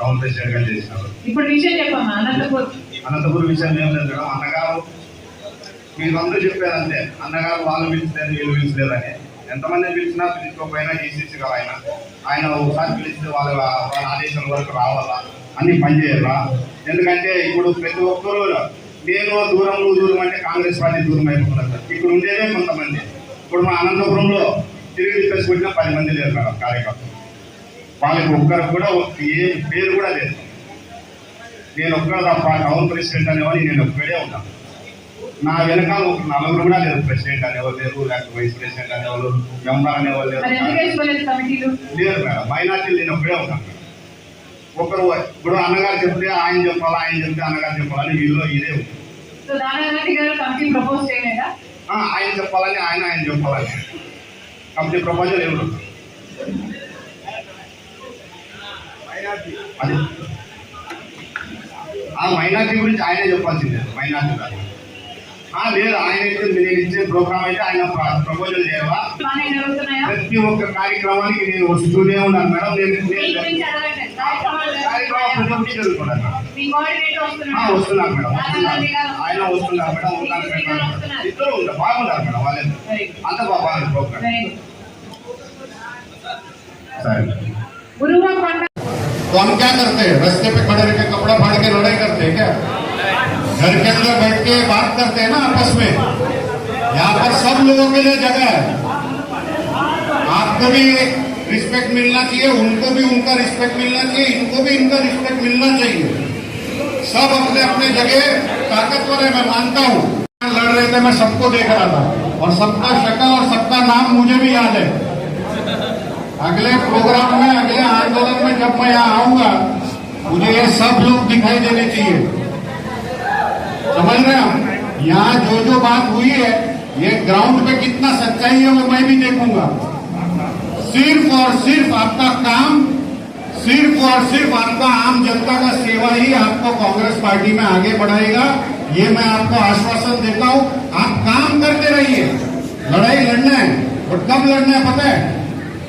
Town ప్రెసిడెంట్గా చేసినారు? ఇప్పుడు విషయం చెప్పమ్మా అనంతపూర్. అనంతపురం విషయం ఏం లేదు అన్నగారు మీరందరూ చెప్పారంటే అన్నగారు వాళ్ళు పిలిచలేదు వీళ్ళు పిలిచలేదని. ఎంతమంది పిలిచినా పిలుచుకోకపోయినా ఈసీసీ గారు ఆయన ఆయన ఒకసారి పిలిస్తే వాళ్ళ వాళ్ళ ఆదేశాల వరకు రావాలా? అన్ని పనిచేయాలా ఎందుకంటే ఇప్పుడు ప్రతి ఒక్కరూ నేను దూరం దూరం అంటే కాంగ్రెస్ పార్టీ దూరం అయిపోతున్నారు సార్. ఇక్కడ ఉండేదే కొంతమంది. ఇప్పుడు మా అనంతపురంలో తిరిగి పెట్టినా పది మంది లేరు మేడం కార్యకర్తలు. వాళ్ళకి ఒక్కరికి కూడా ఏ పేరు కూడా లేదు. నేను ఒక్కడ తప్ప టౌన్ ప్రెసిడెంట్ అనేవాడిని నేను ఒక్కడే ఉన్నాను. నా వెనకాల ఒక నలుగురు కూడా లేరు ప్రెసిడెంట్ అనేవారు లేరు లేకపోతే వైస్ ప్రెసిడెంట్ అనేవాళ్ళు మెంబర్ అనేవాళ్ళు లేరు. లేరు మేడం మైనార్టీలు నేను ఒక్కడే ఉన్నాను. ఒకరు ఇప్పుడు అన్నగారు చెప్తే ఆయన చెప్పాలా ఆయన చెప్తే అన్నగారు చెప్పాలని వీళ్ళు ఇదే ఉంది. ఆయన చెప్పాలని ఆయన ఆయన చెప్పాలని. కమిటీ ప్రపోజల్ ఎవరు? అది. ఆ మైనార్టీ గురించి ఆయనే చెప్పాల్సిందే. మైనార్టీ కాదు. ఆ, లేదు ఆయన అయితే నేను ఇచ్చే ప్రోగ్రామ్ అయితే ఆయన ప్రపోజల్ చేయాలా బాగానే జరుగుతున్నాయా? ప్రతి ఒక్క కార్యక్రమానికి నేను వస్తూనే ఉన్నాను. మేడం నేను మీ నేను గురించి అడగండి. కార్యక్రమాలు కార్యక్రమం ప్రతి ఒక్కటి జరుగుతున్నాయా? జరుగుతున్నాను మేడం. మీ కోఆర్డినేటర్ ఆ, వస్తున్నాడు వస్తున్నారు మేడం దానారెడ్డి గారు ఆయన వస్తున్నారు మేడం ఉన్నారు మేడం. ఇద్దరు ఉన్నారు బాగున్నారు మేడం వాళ్ళే. వెరీ గుడ్ అంత బాగా ప్రోగ్రామ్. వెరీ గుడ్ సరే. గురువా కొండ तो हम क्या करते हैं? रस्ते पे खड़े रह के कपड़ा फाड़ के लड़ाई करते हैं क्या? घर के अंदर बैठ के बात करते हैं ना आपस में। यहाँ पर सब लोगों के लिए जगह है। आपको भी रिस्पेक्ट मिलना चाहिए, उनको भी उनका रिस्पेक्ट मिलना चाहिए, इनको भी इनका रिस्पेक्ट मिलना चाहिए। सब अपने अपने जगह ताकतवर है, मैं मानता हूँ। लड़ रहे थे, मैं सबको देख रहा था। और सबका शक्ल और सबका नाम मुझे भी याद है। अगले प्रोग्राम में, अगले आंदोलन में जब मैं यहाँ आऊँगा, मुझे ये सब लोग दिखाई देने चाहिए। समझ रहे हम यहाँ जो जो बात हुई है, ये ग्राउंड पे कितना सच्चाई है वो मैं भी देखूँगा। सिर्फ़ और सिर्फ़ आपका काम, सिर्फ़ और सिर्फ़ आपका आम जनता का सेवा ही आपको कांग्रेस पार्टी में आगे बढ़ाएगा, ये मैं आपको आश्वासन देता हूँ। आप काम करते रहिए। लड़ाई लड़ना है, और कब लड़ना है पता है?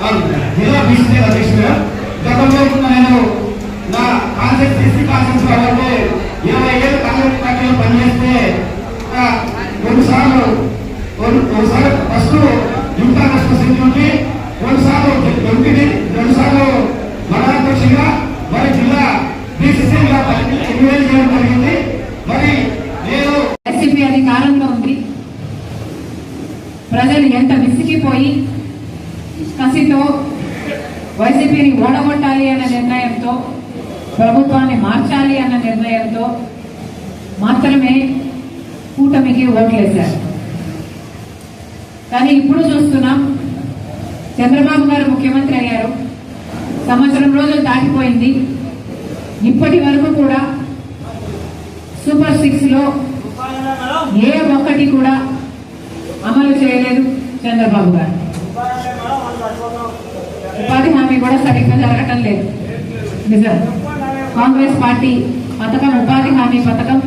జిల్లా బీసీ అధ్యక్షుడిగా గతంలో నేను నా కాన్సెప్ట్ ఎస్సీ కాన్సెప్ట్ కాబట్టి ఇరవై ఏళ్ళు కాంగ్రెస్ పార్టీలో పనిచేస్తే కొన్నిసార్లు ఒకసారి ఫస్ట్ యూత్ కాంగ్రెస్ ప్రెసిడెంట్ నుండి కొన్నిసార్లు ఎంపీని రెండుసార్లు మరణాధ్యక్షుడిగా మరి జిల్లా బీసీసీగా ఎన్నివేలు చేయడం జరిగింది మరి నేను ఎస్సీపీ అధికారంలో ఉంది. ప్రజలు ఎంత విసిగిపోయి కసితో వైసీపీని ఓడగొట్టాలి అన్న నిర్ణయంతో ప్రభుత్వాన్ని మార్చాలి అన్న నిర్ణయంతో మాత్రమే కూటమికి ఓట్లేశారు. కానీ ఇప్పుడు చూస్తున్నాం చంద్రబాబు గారు ముఖ్యమంత్రి అయ్యారు. సంవత్సరం రోజులు దాటిపోయింది. ఇప్పటి వరకు కూడా సూపర్ సిక్స్లో ఏ ఒక్కటి కూడా అమలు చేయలేదు చంద్రబాబు గారు. ఉపాధి హామీ కూడా సరిగ్గా జరగటం లేదు. నిజం. కాంగ్రెస్ పార్టీ పథకం ఉపాధి హామీ పథకం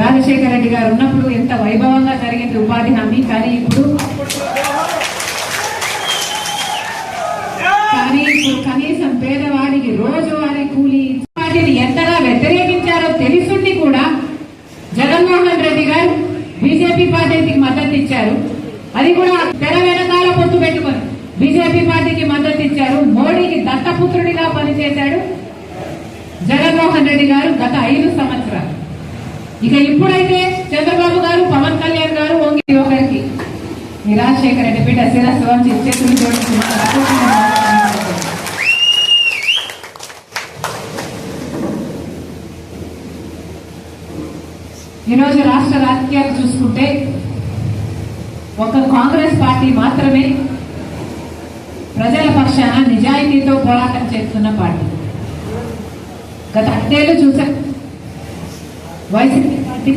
రాజశేఖర రెడ్డి గారు ఉన్నప్పుడు ఎంత వైభవంగా జరిగింది ఉపాధి హామీ కానీ ఇప్పుడు కానీ ఇప్పుడు కనీసం పేదవాడికి రోజువారీ కూలి పార్టీని ఎంతగా వ్యతిరేకించారో తెలుసుండి కూడా జగన్మోహన్ రెడ్డి గారు బీజేపీ పార్టీకి మద్దతు ఇచ్చారు. అది కూడా తెర వెనకాల పొత్తు పెట్టుకొని. బీజేపీ పార్టీకి మద్దతు ఇచ్చారు. మోడీకి దత్తపుత్రుడిగా పనిచేశాడు జగన్మోహన్ రెడ్డి గారు గత ఐదు సంవత్సరాలు. ఇక ఇప్పుడైతే చంద్రబాబు గారు పవన్ కళ్యాణ్ గారు ఓంగి ఒకరికి రాజశేఖర రెడ్డి బిడ్డ శిరస్సు వంచి చేతులు జోడించి ఈరోజు రాష్ట్ర రాజకీయాలు చూసుకుంటే ఒక కాంగ్రెస్ పార్టీ మాత్రమే ప్రజల పక్షాన నిజాయితీతో పోరాటం చేస్తున్న పార్టీ. గత ఐదేళ్ళు చూసాం వైసీపీ పార్టీ